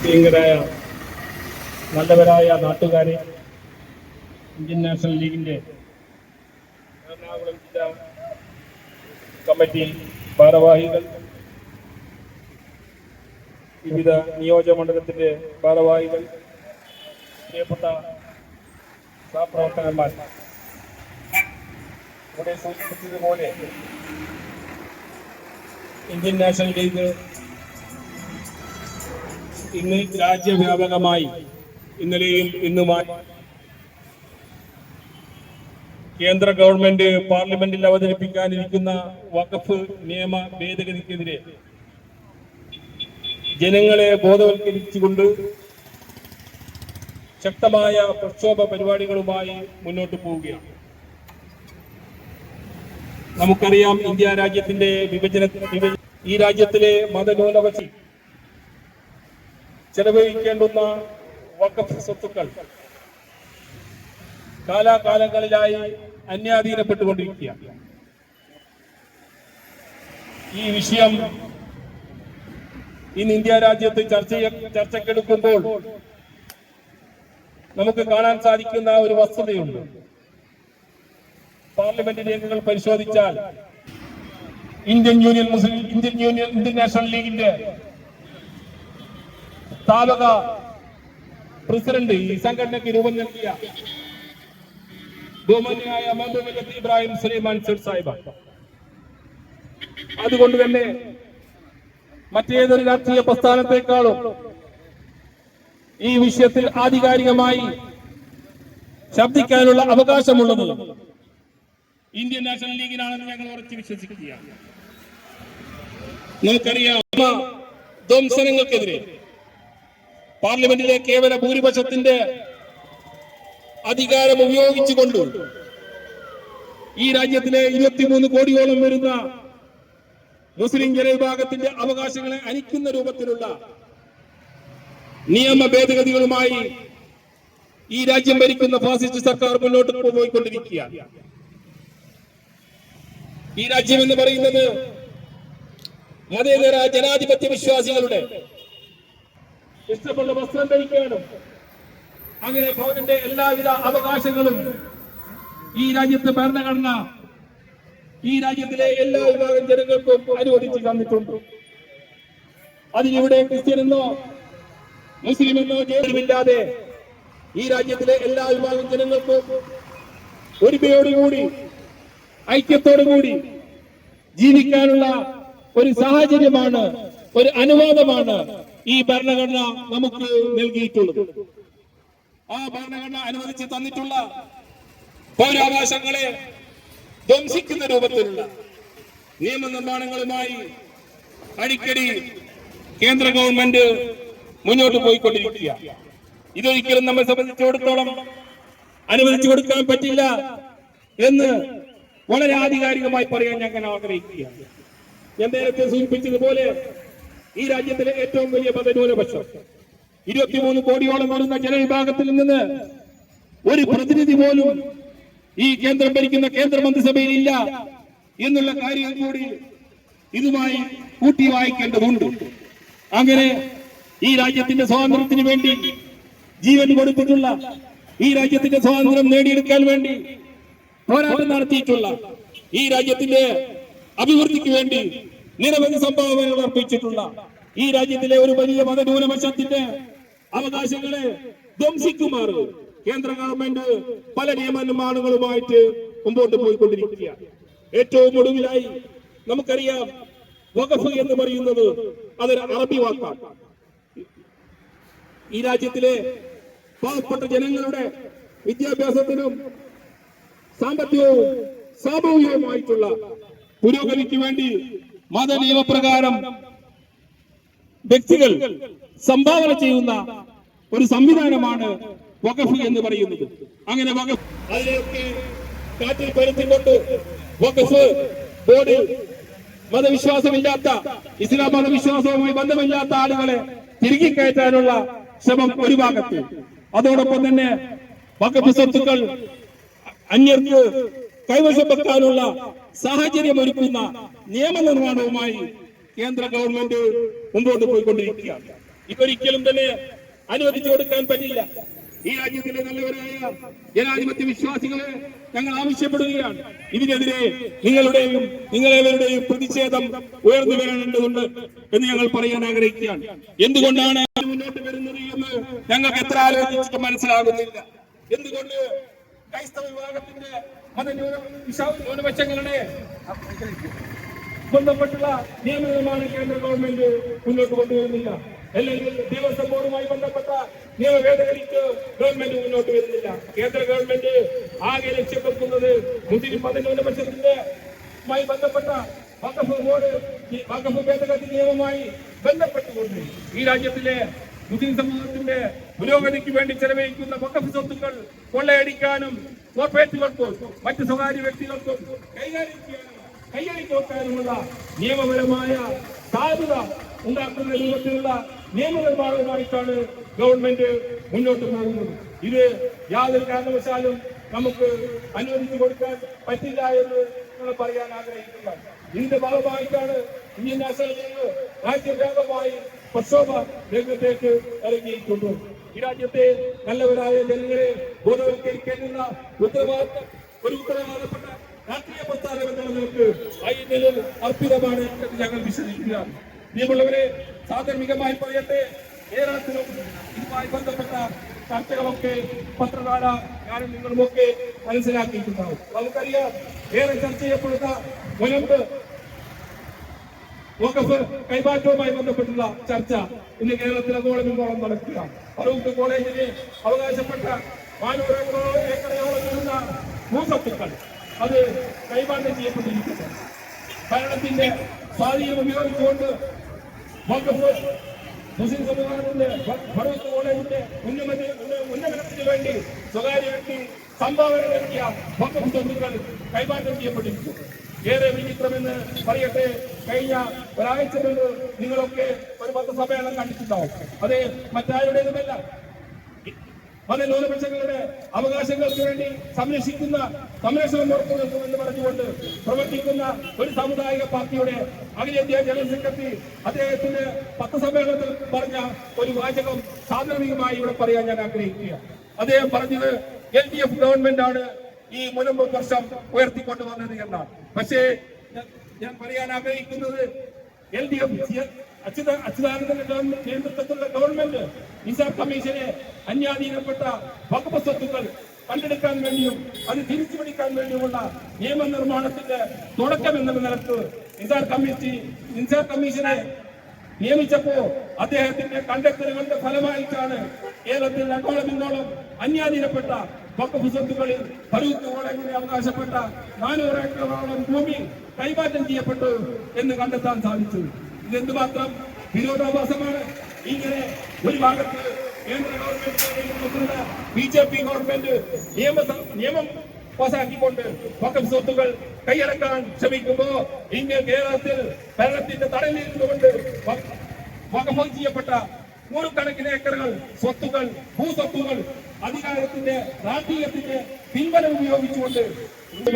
പ്രിയങ്കരായ നല്ലവരായ നാട്ടുകാരെ Indian national ലീഗിന്റെ എറണാകുളം ജില്ലാ കമ്മിറ്റി ഭാരവാഹികൾ വിവിധ നിയോജകമണ്ഡലത്തിന്റെ ഭാരവാഹികൾ പ്രിയപ്പെട്ട സഹപ്രവർത്തകന്മാർ ഇവിടെ സൂചിപ്പിച്ചതുപോലെ ഇന്ത്യൻ നാഷണൽ ലീഗ് ഇന്ന് രാജ്യവ്യാപകമായി ഇന്നലെയും ഇന്നുമായി കേന്ദ്ര ഗവൺമെന്റ് പാർലമെന്റിൽ അവതരിപ്പിക്കാനിരിക്കുന്ന വഖഫ് നിയമ ഭേദഗതിക്കെതിരെ ജനങ്ങളെ ബോധവൽക്കരിച്ചുകൊണ്ട് ശക്തമായ പ്രക്ഷോഭ പരിപാടികളുമായി മുന്നോട്ട് പോവുകയാണ്. നമുക്കറിയാം ഇന്ത്യ രാജ്യത്തിന്റെ വിഭജന ഈ രാജ്യത്തിലെ മതന്യൂനപക്ഷി ചെലവഴിക്കേണ്ടുന്ന വക്കഫ് സ്വത്തുക്കൾ കാലാകാലങ്ങളിലായി അന്യാധീനപ്പെട്ടുകൊണ്ടിരിക്കുകയാണ്. ഈ വിഷയം ഇന്ന് ഇന്ത്യ രാജ്യത്ത് ചർച്ച ചർച്ചക്കെടുക്കുമ്പോൾ നമുക്ക് കാണാൻ സാധിക്കുന്ന ഒരു വസ്തുതയുണ്ട്. പാർലമെന്റ് രേഖകൾ പരിശോധിച്ചാൽ Indian Union Muslim Indian Union Indian National ലീഗിന്റെ സ്ഥാപക പ്രസിഡന്റ് ഈ സംഘടനയ്ക്ക് രൂപം നൽകിയ ബഹുമാന്യായ മഹബൂബ് ഇബ്രാഹിം സുലൈമാൻ സെഡ് സാഹിബ്. അതുകൊണ്ട് തന്നെ മറ്റേതൊരു രാഷ്ട്രീയ പ്രസ്ഥാനത്തെക്കാളും ഈ വിഷയത്തിൽ ആധികാരികമായി ശബ്ദിക്കാനുള്ള അവകാശമുള്ളത് ഇന്ത്യൻ നാഷണൽ ലീഗിനാണെന്ന് ഞങ്ങൾ ഉറച്ചു വിശ്വസിക്കുകയാണ്. നമുക്കറിയാം ധ്വംസനങ്ങൾക്കെതിരെ പാർലമെന്റിലെ കേവല ഭൂരിപക്ഷത്തിന്റെ അധികാരം ഉപയോഗിച്ചുകൊണ്ട് ഈ രാജ്യത്തിലെ ഇരുപത്തിമൂന്ന് കോടിയോളം വരുന്ന മുസ്ലിം ജനവിഭാഗത്തിന്റെ അവകാശങ്ങളെ അനിക്കുന്ന രൂപത്തിലുള്ള നിയമ ഭേദഗതികളുമായി ഈ രാജ്യം ഭരിക്കുന്ന ഫാസിസ്റ്റ് സർക്കാർ മുന്നോട്ട് പോയിക്കൊണ്ടിരിക്കുകയാണ്. ഈ രാജ്യം എന്ന് പറയുന്നത് മതേതര ജനാധിപത്യ വിശ്വാസികളുടെ ഇഷ്ടമുള്ള വസ്ത്രം ധരിക്കാനും അങ്ങനെ പൗരന്റെ എല്ലാവിധ അവകാശങ്ങളും ഈ രാജ്യത്തെ ഭരണഘടന ഈ രാജ്യത്തിലെ എല്ലാ വിഭാഗം ജനങ്ങൾക്കും അനുവദിച്ചു തന്നിട്ടുണ്ട്. അതിനിവിടെ മുസ്ലിം എന്നോ ജയിലുമില്ലാതെ ഈ രാജ്യത്തിലെ എല്ലാ വിഭാഗം ജനങ്ങൾക്കും ഒരുമയോടുകൂടി ഐക്യത്തോടുകൂടി ജീവിക്കാനുള്ള ഒരു സാഹചര്യമാണ് ഒരു അനുവാദമാണ് ഈ ഭരണഘടന നമുക്ക് നൽകിയിട്ടുള്ളത്. ആ ഭരണഘടന അനുവദിച്ച് തന്നിട്ടുള്ള പൗരാവകാശങ്ങളെ ധ്വംസിക്കുന്ന രൂപത്തിലുള്ള നിയമനിർമ്മാണങ്ങളുമായി അടിക്കടി കേന്ദ്ര ഗവൺമെന്റ് മുന്നോട്ട് പോയിക്കൊണ്ടിരിക്കുക ഇതൊരിക്കലും നമ്മെ സംബന്ധിച്ചിടത്തോളം അനുവദിച്ചു കൊടുക്കാൻ പറ്റില്ല എന്ന് വളരെ ആധികാരികമായി പറയാൻ ഞാൻ ആഗ്രഹിക്കുകയാണ്. ഞാൻ നേരത്തെ സൂചിപ്പിച്ചതുപോലെ ഈ രാജ്യത്തിലെ ഏറ്റവും വലിയ മതന്യൂനപക്ഷം ഇരുപത്തിമൂന്ന് കോടിയോളം വരുന്ന ജനവിഭാഗത്തിൽ നിന്ന് ഒരു പ്രതിനിധി പോലും ഈ കേന്ദ്രം ഭരിക്കുന്ന കേന്ദ്ര മന്ത്രിസഭയിൽ ഇല്ല എന്നുള്ള കാര്യം കൂടി ഇതുമായി കൂട്ടി വായിക്കേണ്ടതുണ്ട്. അങ്ങനെ ഈ രാജ്യത്തിന്റെ സ്വാതന്ത്ര്യത്തിന് വേണ്ടി ജീവൻ കൊടുത്തിട്ടുള്ള ഈ രാജ്യത്തിന്റെ സ്വാതന്ത്ര്യം നേടിയെടുക്കാൻ വേണ്ടി പോരാട്ടം നടത്തിയിട്ടുള്ള ഈ രാജ്യത്തിന്റെ അഭിവൃദ്ധിക്ക് വേണ്ടി നിരവധി സംഭാവനകൾ അർപ്പിച്ചിട്ടുള്ള ഈ രാജ്യത്തിലെ ഒരു വലിയ മതന്യൂനപക്ഷത്തിന്റെ അവകാശങ്ങളെ ധ്വംസിക്കുമാർ കേന്ദ്ര ഗവൺമെന്റ് പല നിയമനിർമ്മാണങ്ങളുമായിട്ട് മുമ്പോട്ട് പോയിക്കൊണ്ടിരിക്കുകയാണ്. ഏറ്റവും ഒടുവിലായി നമുക്കറിയാം വഖഫ് എന്ന് പറയുന്നത് അതൊരു അറബി വാക്കാണ്. ഈ രാജ്യത്തിലെ പാവപ്പെട്ട ജനങ്ങളുടെ വിദ്യാഭ്യാസത്തിനും സാമ്പത്തികവും സാമൂഹികവുമായിട്ടുള്ള പുരോഗതിക്ക് വേണ്ടി മത നിയമപ്രകാരം വ്യക്തികൾ സംഭാവന ചെയ്യുന്ന ഒരു സംവിധാനമാണ് വഖഫ് എന്ന് പറയുന്നത്. അങ്ങനെ വഖഫ് അതിനെയൊക്കെ കാറ്റിൽ പരുത്തിക്കൊണ്ട് വഖഫ് ബോർഡിൽ മതവിശ്വാസമില്ലാത്ത ഇസ്ലാം മതവിശ്വാസവുമായി ബന്ധമില്ലാത്ത ആളുകളെ തിരികെ കയറ്റാനുള്ള ശ്രമം ഒരു ഭാഗത്ത്. അതോടൊപ്പം തന്നെ വഖഫ് സ്വത്തുക്കൾ അന്യർക്ക് കൈവശം വെക്കാനുള്ള സാഹചര്യം ഒരുക്കുന്ന നിയമനിർമ്മാണവുമായി കേന്ദ്ര ഗവൺമെന്റ് മുമ്പോട്ട് പോയിക്കൊണ്ടിരിക്കുകയാണ്. ഇതൊരിക്കലും തന്നെ അനുവദിച്ചു കൊടുക്കാൻ പറ്റില്ല. ഈ രാജ്യത്തിലെ നല്ലവരായ ജനാധിപത്യ വിശ്വാസികളെ ഞങ്ങൾ ആവശ്യപ്പെടുകയാണ്. ഇതിനെതിരെ നിങ്ങളുടെയും നിങ്ങളെവരുടെയും പ്രതിഷേധം ഉയർന്നു വരേണ്ടതുണ്ട് എന്ന് ഞങ്ങൾ പറയാൻ ആഗ്രഹിക്കുകയാണ്. എന്തുകൊണ്ടാണ് മുന്നോട്ട് വരുന്നത് എന്ന് ഞങ്ങൾക്ക് എത്ര ആലോചിച്ചിട്ട് മനസ്സിലാകുന്നില്ല. എന്തുകൊണ്ട് ക്രൈസ്തവ വിഭാഗത്തിന്റെ മതന്യൂനപക്ഷങ്ങളുടെ ബന്ധപ്പെട്ടുള്ള നിയമനിർമ്മാണ കേന്ദ്ര ഗവൺമെന്റ് മുന്നോട്ട് കൊണ്ടുവരുന്നില്ല. അല്ലെങ്കിൽ ദേവസ്വം ബോർഡുമായി ബന്ധപ്പെട്ട നിയമ ഭേദഗതിക്ക് ഗവൺമെന്റ് മുന്നോട്ട് വരുന്നില്ല. കേന്ദ്ര ഗവൺമെന്റ് ആകെ ലക്ഷ്യപ്പെടുത്തുന്നത് മുസ്ലിം മതന്യൂനപക്ഷത്തിന്റെ മായി ബന്ധപ്പെട്ട വകഫ് ബോർഡ് ഈ വഖഫ് ഭേദഗതി നിയമവുമായി ബന്ധപ്പെട്ടുകൊണ്ട് ഈ രാജ്യത്തിലെ മുസ്ലിം സമൂഹത്തിന്റെ പുരോഗതിക്ക് വേണ്ടി ചെലവഴിക്കുന്ന വകഫ് സ്വത്തുക്കൾ കൊള്ളയടിക്കാനും കോർപ്പറേറ്റുകൾക്കും മറ്റ് സ്വകാര്യ വ്യക്തികൾക്കും കൈകാര്യം ചെയ്യാനും കൈകാര്യം നോക്കാനുമുള്ള നിയമപരമായ സാധ്യത ഉണ്ടാക്കുന്ന രൂപത്തിലുള്ള നിയമനിർമ്മാണവുമായിട്ടാണ് ഗവൺമെന്റ് മുന്നോട്ട് പോകുന്നത്. ഇത് യാതൊരു കാരണവശാലും നമുക്ക് അനുവദിച്ചു കൊടുക്കാൻ പറ്റില്ല എന്ന് നമ്മൾ പറയാൻ ആഗ്രഹിക്കുക ഇതിന്റെ ഭാഗമായിട്ടാണ് ഇന്ത്യൻ നാഷണൽ ലീഗ് രാജ്യവ്യാപകമായി പ്രക്ഷോഭ രംഗത്തേക്ക് ഇറങ്ങിയിട്ടുണ്ട് ഈ രാജ്യത്തെ നല്ലവരായ ജനങ്ങളെ ബോധവൽക്കരിക്കേണ്ടുന്ന ഉത്തരവാദിത്ത ഒരു ഉത്തരവാദപ്പെട്ട രാഷ്ട്രീയ പ്രസ്ഥാനം എന്ന നിലയ്ക്ക് ഐഎൻഎല്ലിൽ അർപ്പിതമാണ് എന്ന് ഞങ്ങൾ വിശ്വസിക്കുകയാണ്. നിയമുള്ളവരെ സാധാർമികമായി പറയട്ടെ. കേരളത്തിലും ഇതുമായി ബന്ധപ്പെട്ട ചർച്ചകളൊക്കെ പത്രകാല ഞാനും നിങ്ങളുമൊക്കെ മനസ്സിലാക്കിയിട്ടുണ്ടാവും. നമുക്കറിയാം ഏറെ ചർച്ച ചെയ്യപ്പെടുന്ന മുനമ്പ് വഖഫ് കൈമാറ്റവുമായി ബന്ധപ്പെട്ടുള്ള ചർച്ച ഇന്ന് കേരളത്തിൽ അങ്ങോളം ഇങ്ങോളം നടക്കുക. ഫറൂഖ് കോളേജിന് അവകാശപ്പെട്ട നാനൂറ് ഭൂസ്വത്തുക്കൾ അത് കൈമാറ്റം ചെയ്യപ്പെട്ടിരിക്കുന്നു. ഭരണത്തിന്റെ സ്വാധീനം ഉപയോഗിച്ചുകൊണ്ട് വഖഫ് മുസ്ലിം സമൂഹത്തിന്റെ ഫറൂഖ് കോളേജിന്റെ ഉന്നമതി ഉന്ന- ഉന്നമനത്തിന് വേണ്ടി സ്വകാര്യ വ്യക്തി സംഭാവന നൽകിയ വഖഫ് സ്വത്തുക്കൾ കൈമാറ്റം ചെയ്യപ്പെട്ടിരിക്കുന്നു. ഏറെ വിചിത്രമെന്ന് പറയട്ടെ. കഴിഞ്ഞ ഒരാഴ്ച മുമ്പ് നിങ്ങളൊക്കെ ഒരു പത്രസമ്മേളനം കണ്ടിട്ടുണ്ടാവും. അത് മറ്റാരുടേതുമല്ല. മതന്യൂനപക്ഷങ്ങളുടെ അവകാശങ്ങൾക്ക് വേണ്ടി സംരക്ഷിക്കുന്ന സംരക്ഷണം ഉറപ്പു നൽകുമെന്ന് പറഞ്ഞുകൊണ്ട് പ്രവർത്തിക്കുന്ന ഒരു സാമുദായിക പാർട്ടിയുടെ അഖിലേന്ത്യാ ജനറൽ സെക്രട്ടറി അദ്ദേഹത്തിന്റെ പത്രസമ്മേളനത്തിൽ പറഞ്ഞ ഒരു വാചകം സാധാരണമായി ഇവിടെ പറയാൻ ഞാൻ ആഗ്രഹിക്കുക അദ്ദേഹം പറഞ്ഞത് എൽ ഡി എഫ് ഗവൺമെന്റ് ആണ് ഈ മുനമ്പ് വർഷം ഉയർത്തിക്കൊണ്ടുവന്നത് എന്നാണ്. പക്ഷേ ഞാൻ- പറയാൻ ആഗ്രഹിക്കുന്നത് എൽ ഡി എഫ് അച്യുത അച്യുതാനന്ദന്റെ നേതൃത്വത്തിലുള്ള ഗവൺമെന്റ് നിസാർ കമ്മീഷനെ അന്യാധീനപ്പെട്ട വകുപ്പ് സ്വത്തുക്കൾ കണ്ടെടുക്കാൻ വേണ്ടിയും അത് തിരിച്ചു പിടിക്കാൻ വേണ്ടിയുമുള്ള നിയമനിർമ്മാണത്തിന്റെ തുടക്കം എന്നുള്ള നിലയ്ക്ക് നിസാർ കമ്മിറ്റി നിസാർ കമ്മീഷനെ നിയമിച്ചപ്പോ അദ്ദേഹത്തിന്റെ കണ്ടെത്തലുകളുടെ ഫലമായിട്ടാണ് കേരളത്തിൽ അങ്ങോളം ഇങ്ങോളം അന്യാധീനപ്പെട്ട വക്കഫ് സ്വത്തുക്കളിൽ ഫറൂഖ് കോളേജിന് അവകാശപ്പെട്ട നാനൂറ് ഏക്കറോളം ഭൂമി കൈമാറ്റം ചെയ്യപ്പെട്ടു എന്ന് കണ്ടെത്താൻ സാധിച്ചു. ഇതെന്തുമാത്രം വിരോധാഭാസമാണ് ഇങ്ങനെ ഒരു ഭാഗത്ത് കേന്ദ്ര government B J P government നിയമ നിയമം പാസാക്കിക്കൊണ്ട് വക്കഫ് സ്വത്തുകൾ കൈയടക്കാൻ ശ്രമിക്കുമ്പോ ഇന്ന് കേരളത്തിൽ ഭരണത്തിന്റെ തടലിരുന്നുകൊണ്ട് വ- വഖഫ് ചെയ്യപ്പെട്ട നൂറുകണക്കിന് ഏക്കറുകൾ സ്വത്തുകൾ ഭൂസ്വത്തുകൾ അധികാരത്തിന്റെ രാഷ്ട്രീയത്തിന്റെ പിൻബലം ഉപയോഗിച്ചുകൊണ്ട്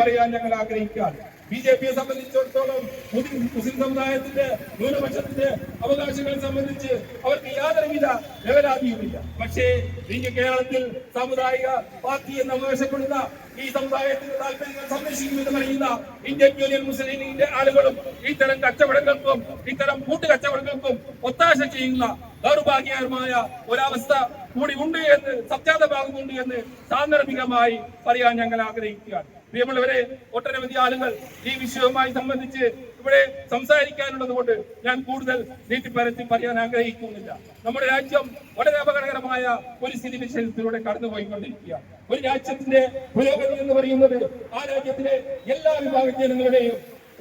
പറയാൻ ഞങ്ങൾ ആഗ്രഹിക്കുകയാണ്? ബി ജെ പിയെ സംബന്ധിച്ചിടത്തോളം മുസ്ലിം മുസ്ലിം സമുദായത്തിന്റെ ന്യൂനപക്ഷത്തിന്റെ അവകാശങ്ങളെ സംബന്ധിച്ച് അവർക്ക് യാതൊരുവിധ ലെവലാതിയുമില്ല പക്ഷേ ഇന്ന് കേരളത്തിൽ സാമുദായിക പാർട്ടി എന്ന് അവകാശപ്പെടുന്ന ഈ സമുദായത്തിന്റെ താല്പര്യങ്ങൾ സംരക്ഷിക്കുമെന്ന് പറയുന്ന ഇന്ത്യൻ യൂണിയൻ മുസ്ലിം ലീഗിന്റെ ആളുകളും ഇത്തരം കച്ചവടങ്ങൾക്കും ഇത്തരം കൂട്ടുകച്ചവടങ്ങൾക്കും ഒത്താശ ചെയ്യുന്ന ദൗർഭാഗ്യകരമായ ഒരവസ്ഥ കൂടി ഉണ്ട് എന്ന് സത്യാതഭാഗമുണ്ട് എന്ന് സാന്ദർഭികമായി പറയാൻ ഞങ്ങൾ ആഗ്രഹിക്കുകയാണ്. പ്രിയമുള്ളവരെ ഒട്ടനവധി ആളുകൾ ഈ വിഷയവുമായി സംബന്ധിച്ച് ഇവിടെ സംസാരിക്കാനുള്ളത് കൊണ്ട് ഞാൻ കൂടുതൽ നീട്ടിപ്പരത്തി പറയാൻ ആഗ്രഹിക്കുന്നില്ല. നമ്മുടെ രാജ്യം വളരെ അപകടകരമായ ഒരു സ്ഥിതി വിശേഷത്തിലൂടെ കടന്നുപോയിക്കൊണ്ടിരിക്കുക ഒരു രാജ്യത്തിന്റെ പുരോഗതി എന്ന് പറയുന്നത് ആ രാജ്യത്തിലെ എല്ലാ വിഭാഗ ജനങ്ങളുടെയും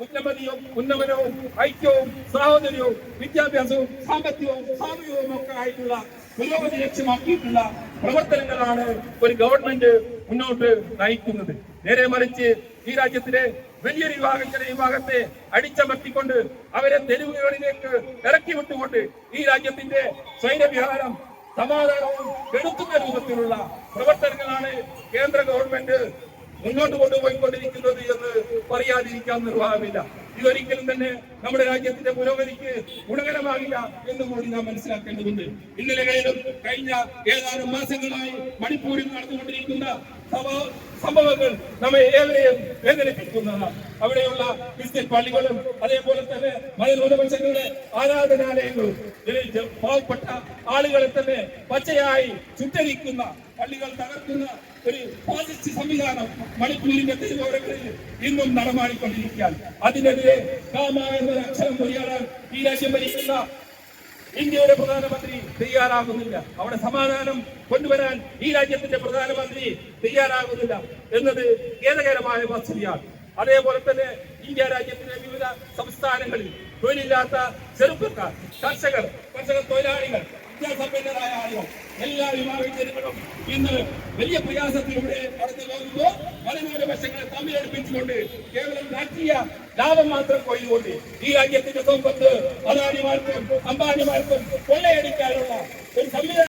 ഉന്നമതിയും ഉന്നമനവും ഐക്യവും സഹോദര്യവും വിദ്യാഭ്യാസവും സാമ്പത്തികവും സാമൂഹികവും ഒക്കെ ആയിട്ടുള്ള പുരോഗതി ലക്ഷ്യമാക്കിയിട്ടുള്ള പ്രവർത്തനങ്ങളാണ് ഒരു ഗവൺമെന്റ് മുന്നോട്ട് നയിക്കുന്നത്. നേരെ മറിച്ച് ഈ രാജ്യത്തിലെ വലിയൊരു വിഭാഗത്തിന്റെ വിഭാഗത്തെ അടിച്ചമർത്തിക്കൊണ്ട് അവരെ തെരുവുകളിലേക്ക് ഇറക്കി വിട്ടുകൊണ്ട് ഈ രാജ്യത്തിന്റെ സ്വൈരവിഹാരം സമാധാനവും കെടുത്തുന്ന രൂപത്തിലുള്ള പ്രവർത്തനങ്ങളാണ് കേന്ദ്ര ഗവൺമെന്റ് മുന്നോട്ട് കൊണ്ടുപോയിക്കൊണ്ടിരിക്കുന്നത് എന്ന് പറയാതിരിക്കാൻ നിർവാഹമില്ല. ഇതൊരിക്കലും തന്നെ നമ്മുടെ രാജ്യത്തിന്റെ പുരോഗതിക്ക് ഗുണകരമാകില്ല എന്ന് കൂടി നാം മനസ്സിലാക്കേണ്ടതുണ്ട്. ഇന്നലെ കഴിഞ്ഞ ഏതാനും മാസങ്ങളായി മണിപ്പൂരിൽ നടന്നുകൊണ്ടിരിക്കുന്ന സംഭവങ്ങൾ നമ്മെ ഏവരെയും വേദനിപ്പിക്കുന്നതാണ് അവിടെയുള്ള ക്രിസ്ത്യൻ പള്ളികളും അതേപോലെ തന്നെ മതന്യൂനപക്ഷങ്ങളുടെ ആരാധനാലയങ്ങളും. പാവപ്പെട്ട ആളുകളെ തന്നെ പച്ചയായി ചുറ്റരിക്കുന്ന പള്ളികൾ തകർക്കുന്ന ഒരു ഫാസിസ്റ്റ് സംവിധാനം മണിപ്പൂരിന്റെ തെരുവോരങ്ങളിൽ ഇന്നും നടമാടിക്കൊണ്ടിരിക്കുകയാണ് അതിനെതിരെ കാമ എന്ന അക്ഷരം പൊരിയാടാൻ ഈ രാജ്യം ഭരിക്കുന്ന ഇന്ത്യയുടെ പ്രധാനമന്ത്രി തയ്യാറാകുന്നില്ല. അവിടെ സമാധാനം കൊണ്ടുവരാൻ ഈ രാജ്യത്തിന്റെ പ്രധാനമന്ത്രി തയ്യാറാകുന്നില്ല എന്നത് ഖേദകരമായ വസ്തുതയാണ് അതേപോലെ തന്നെ ഇന്ത്യ രാജ്യത്തിലെ വിവിധ സംസ്ഥാനങ്ങളിൽ തൊഴിലില്ലാത്ത ചെറുപ്പക്കാർ കർഷകർ കർഷക തൊഴിലാളികൾ വിദ്യാസമ്പന്നരായ ആളുകൾ എല്ലാ വിഭാഗം ജനങ്ങളും ഇന്ന് വലിയ പ്രയാസത്തിലൂടെ കടന്നു പോകുമ്പോൾ മലന്യൂനപക്ഷങ്ങളെ തമ്മിലടുപ്പിച്ചുകൊണ്ട് കേവലം രാഷ്ട്രീയ ലാഭം മാത്രം കൊയ്തുകൊണ്ട് ഈ രാജ്യത്തിന്റെ സമ്പത്ത് അദാനിമാർക്കും അംബാനിമാർക്കും കൊള്ളയടിക്കാനുള്ള ഒരു സംവിധാനം